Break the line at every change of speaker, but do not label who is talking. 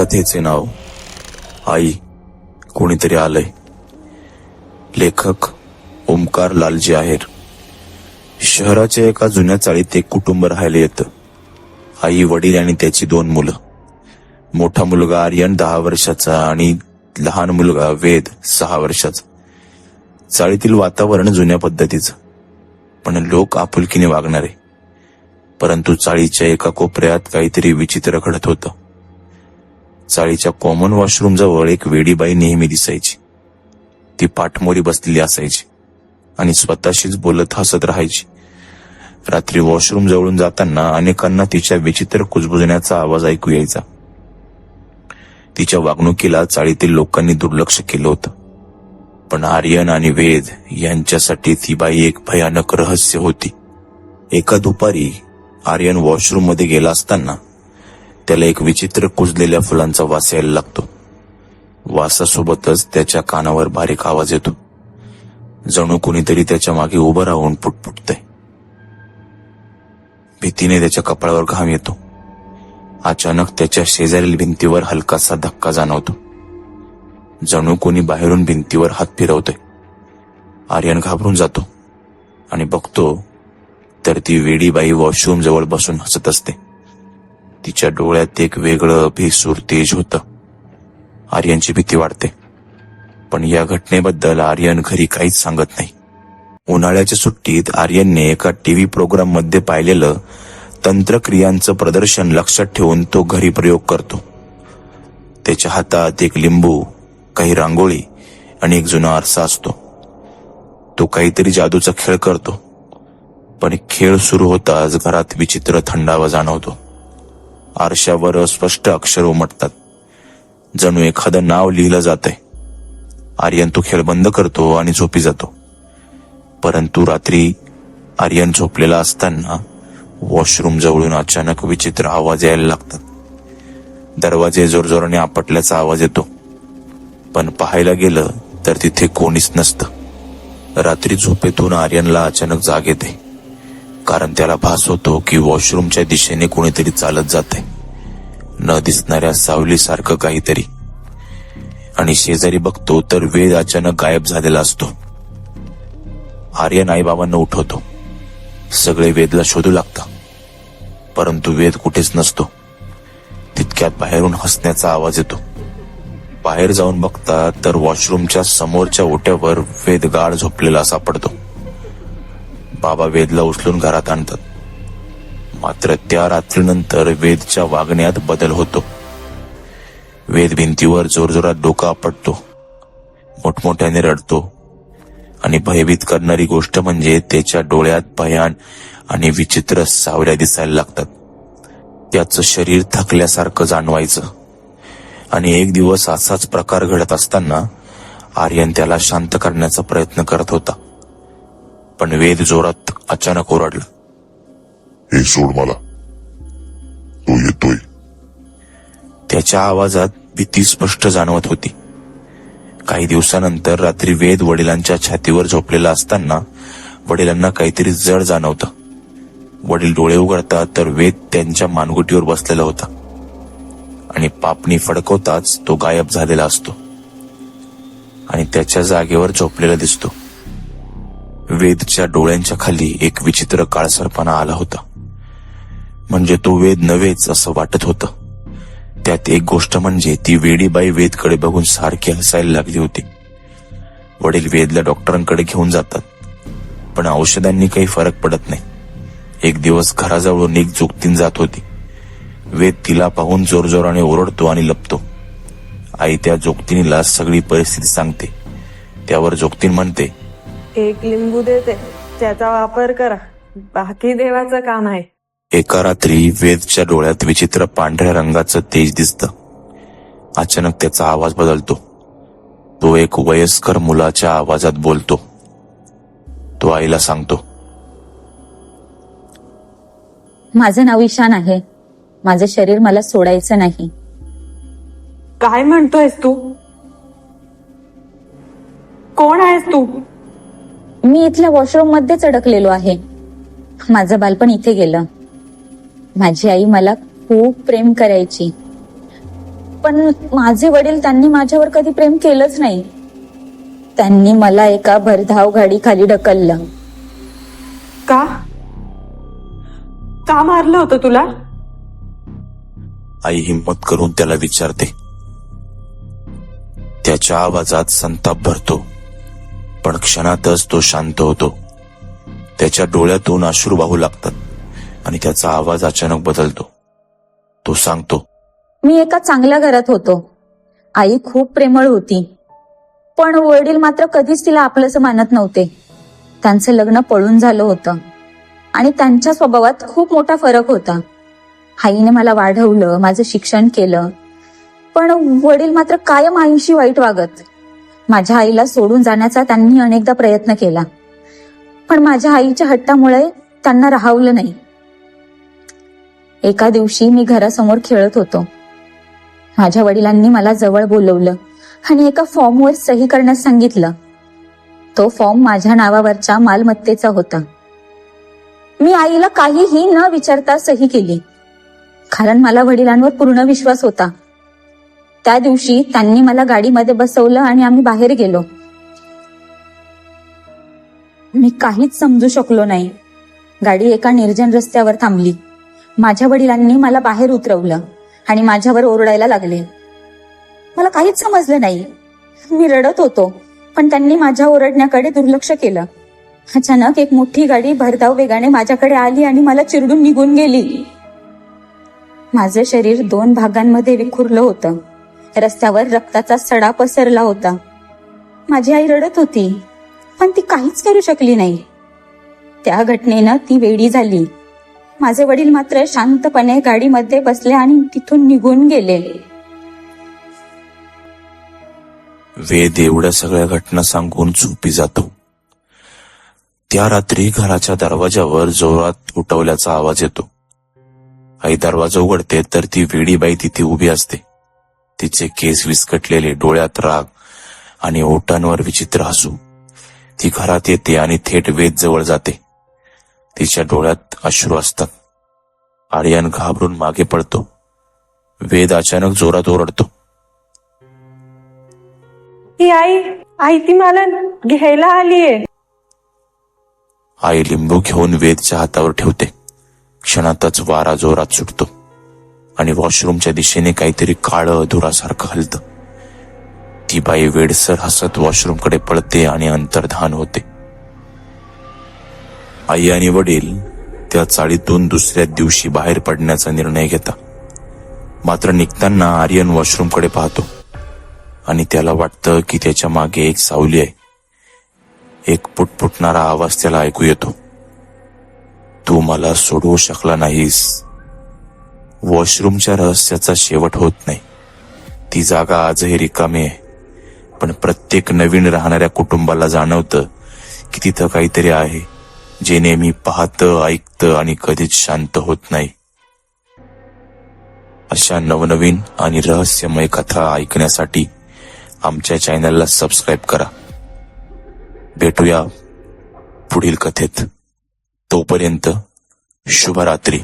कथेचे नाव? आई कोणीतरी आलंय. लेखक ओमकार लालजी आहेर. शहराच्या एका जुन्या चाळीत एक कुटुंब राहायला येतं. आई वडील आणि त्याची दोन मुलं. मोठा मुलगा आर्यन दहा वर्षाचा आणि लहान मुलगा वेद सहा वर्षाचा. चाळीतील वातावरण जुन्या पद्धतीचं. पण लोक आपुलकीने वागणारे. परंतु चाळीच्या एका कोपऱ्यात काहीतरी विचित्र घडत होतं. चाळीच्या कॉमन वॉशरूम जवळ एक वेडीबाई नेहमी दिसायची. ती पाठमोरी बसलेली असायची आणि स्वतःशीच बोलत हसत राहायची. रात्री वॉशरूम जवळून जाताना अनेकांना तिच्या विचित्र कुजबुजण्याचा आवाज ऐकू यायचा. तिच्या वागणुकीला चाळीतील लोकांनी दुर्लक्ष केलं होतं. पण आर्यन आणि वेद यांच्यासाठी ती बाई एक भयानक रहस्य होती. एका दुपारी आर्यन वॉशरूममध्ये गेला असताना त्याला एक विचित्र कुजलेल्या फुलांचा वास यायला लागतो. वासासोबतच त्याच्या कानावर बारीक आवाज येतो. जणू कोणीतरी त्याच्यामागे उभं राहून पुटपुटतय. भीतीने त्याच्या कपाळावर घाम येतो. अचानक त्याच्या शेजारील भिंतीवर हलकासा धक्का जाणवतो. जणू कोणी बाहेरून भिंतीवर हात फिरवतोय. आर्यन घाबरून जातो आणि बघतो तर ती वेडीबाई वॉशरूम जवळ बसून हसत असते. तिच्या डोळ्यात एक वेगळं भेसूर तेज होतं. आर्यनची भीती वाढते. पण या घटनेबद्दल आर्यन घरी काहीच सांगत नाही. उन्हाळ्याच्या सुट्टीत आर्यनने एका टीव्ही प्रोग्राममध्ये पाहिलेलं तंत्रक्रियांचं प्रदर्शन लक्षात ठेवून तो घरी प्रयोग करतो. त्याच्या हातात एक लिंबू काही रांगोळी आणि एक जुना आरसा असतो. तो काहीतरी जादूचा खेळ करतो. पण खेळ सुरू होताच घरात विचित्र थंडावा जाणवतो. आरशावर अस्पष्ट अक्षर उमटतात. जणू एखादं नाव लिहिलं जातंय. आर्यन तो खेळ बंद करतो आणि झोपी जातो. परंतु रात्री आर्यन झोपलेला असताना वॉशरूम जवळून अचानक विचित्र आवाज यायला लागतात. दरवाजे जोरजोराने आपटल्याचा आवाज येतो. पण पाहायला गेलं तर तिथे कोणीच नसतं. रात्री झोपेतून आर्यनला अचानक जाग येते. कारण त्याला भास होतो की वॉशरूमच्या दिशेने कोणीतरी चालत जाते न दिसणाऱ्या सावलीसारखं काहीतरी. आणि शेजारी बघतो तर वेद अचानक गायब झालेला असतो. आर्यन आईबाबांना उठवतो. सगळे वेदला शोधू लागतात. परंतु वेद कुठेच नसतो. तितक्यात बाहेरून हसण्याचा आवाज येतो. बाहेर जाऊन बघता तर वॉशरूमच्या समोरच्या ओट्यावर वेद गाढ झोपलेला सापडतो. बाबा वेदला उचलून घरात आणतात. मात्र त्या रात्रीनंतर वेदच्या वागण्यात बदल होतो. वेद भिंतीवर जोरजोरात डोका आपटतो. मोठमोठ्याने रडतो. आणि भयभीत करणारी गोष्ट म्हणजे त्याच्या डोळ्यात भयान आणि विचित्र सावल्या दिसायला लागतात. त्याचं शरीर थकल्यासारखं जाणवायचं. आणि एक दिवस असाच प्रकार घडत असताना आर्यन त्याला शांत करण्याचा प्रयत्न करत होता. पण वेद जोरात अचानक ओरडला.
हे सोड मला. तो येतोय.
त्याच्या आवाजात भीती स्पष्ट जाणवत होती. काही दिवसानंतर रात्री वेद वडिलांच्या छातीवर झोपलेला असताना वडिलांना काहीतरी जड जाणवतं. वडील डोळे उघडतात तर वेद त्यांच्या मानगुटीवर बसलेला होता. आणि पापणी फडकवताच तो गायब झालेला असतो. आणि त्याच्या जागेवर झोपलेला दिसतो. वेदच्या डोळ्यांच्या खाली एक विचित्र काळसरपणा आला होता. म्हणजे तो वेद नव्हेच असं वाटत होतं. त्यात एक गोष्ट म्हणजे ती वेडीबाई वेदकडे बघून सारखी हसायला लागली होती. वडील वेदला डॉक्टरांकडे घेऊन जातात पण औषधांनी काही फरक पडत नाही. एक दिवस घराजवळून एक जोगतीन जात होती. वेद तिला पाहून जोरजोराने ओरडतो आणि लपतो. आई त्या जोगतिनीला सगळी परिस्थिती सांगते. त्यावर जोगतीन म्हणते
एक लिंबू देते त्याचा वापर करा. बाकी देवाचं काम आहे.
एका रात्री वेदच्या डोळ्यात विचित्र पांढऱ्या रंगाचं तेज दिसतं. अचानक त्याचा आवाज बदलतो. तो एक वयस्कर मुलाच्या आवाजात बोलतो. तो आईला सांगतो.
माझं नाव ईशान आहे. माझं शरीर मला सोडायचं नाही.
काय म्हणतोयस तू? कोण आहेस तू?
मी इथल्या वॉशरूम मध्येच अडकलेलो आहे. माझं बालपण इथे गेलं. माझी आई मला खूप प्रेम करायची. पण माझे वडील त्यांनी माझ्यावर कधी प्रेम केलंच नाही. त्यांनी मला एका भरधाव गाडी खाली ढकललं.
का? का मारलं होतं तुला?
आई हिंमत करून त्याला विचारते. त्याच्या आवाजात संताप भरतो. पण क्षणातच तो शांत होतो. त्याच्या डोळ्यातून अश्रू वाहू लागतात. आणि त्याचा आवाज अचानक बदलतो. तो सांगतो
मी एका चांगल्या घरात होतो. आई खूप प्रेमळ होती. पण वडील मात्र कधीच तिला आपलंसं मानत नव्हते. त्यांचं लग्न पळून झालं होतं. आणि त्यांच्या स्वभावात खूप मोठा फरक होता. आईने मला वाढवलं माझं शिक्षण केलं. पण वडील मात्र कायम आईशी वाईट वागत. माझ्या आईला सोडून जाण्याचा त्यांनी अनेकदा प्रयत्न केला. पण माझ्या आईच्या हट्टामुळे त्यांना राहवलं नाही. एका दिवशी मी घरासमोर खेळत होतो. माझ्या वडिलांनी मला जवळ बोलवलं आणि एका फॉर्मवर सही करण्यास सांगितलं. तो फॉर्म माझ्या नावावरच्या मालमत्तेचा होता. मी आईला काहीही न विचारता सही केली कारण मला वडिलांवर पूर्ण विश्वास होता. त्या दिवशी त्यांनी मला गाडीमध्ये बसवलं आणि आम्ही बाहेर गेलो. मी काहीच समजू शकलो नाही. गाडी एका निर्जन रस्त्यावर थांबली. माझ्या वडिलांनी मला बाहेर उतरवलं आणि माझ्यावर ओरडायला लागले. मला काहीच समजलं नाही. मी रडत होतो पण त्यांनी माझ्या ओरडण्याकडे दुर्लक्ष केलं. अचानक एक मोठी गाडी भरधाव वेगाने माझ्याकडे आली आणि मला चिरडून निघून गेली. माझं शरीर दोन भागांमध्ये विखुरलं होतं. रस्त्यावर रक्ताचा सडा पसरला होता. माझी आई रडत होती पण ती काहीच करू शकली नाही. त्या घटनेनं ती वेडी झाली. माझे वडील मात्र शांतपणे गाडीमध्ये बसले आणि तिथून निघून गेले.
वेद एवढ्या सगळ्या घटना सांगून झोपी जातो. त्या रात्री घराच्या दरवाजावर जोरात उठवल्याचा आवाज येतो. आई दरवाजा उघडते तर ती वेडी बाई तिथे उभी असते. तिचे केस विस्कटलेले डोळ्यात राग आणि ओटांवर विचित्र हसू. ती घरात येते आणि थेट वेद जवळ जाते. तिच्या डोळ्यात अश्रू असतात. आर्यन घाबरून मागे पडतो. वेद अचानक जोरात ओरडतो.
ही आई आई ती मला घ्यायला आलीये.
आई लिंबू घेऊन वेदच्या हातावर ठेवते. क्षणातच वारा जोरात सुटतो. आणि वॉशरूमच्या दिशेने काहीतरी काळं अधुरासारखं हलतं. ती बाई वेडसर हसत वॉशरूमकडे पळते आणि अंतर्धान होते. आई आणि वडील त्या चाळीतून दुसऱ्या दिवशी बाहेर पडण्याचा निर्णय घेता. मात्र निघताना आर्यन वॉशरूमकडे पाहतो आणि त्याला वाटतं की त्याच्यामागे एक सावली आहे. एक पुटपुटणारा आवाज त्याला ऐकू येतो. तू मला सोडवू शकला नाहीस. वॉशरूमच्या रहस्याचा शेवट होत नाही. ती जागा आजही रिकामी आहे. पण प्रत्येक नवीन राहणाऱ्या कुटुंबाला जाणवतं की तिथं काहीतरी आहे. जे नेहमी पाहतं ऐकतं आणि कधीच शांत होत नाही. अशा नवनवीन आणि रहस्यमय कथा ऐकण्यासाठी आमच्या चॅनलला सबस्क्राईब करा. भेटूया पुढील कथेत. तोपर्यंत शुभरात्री.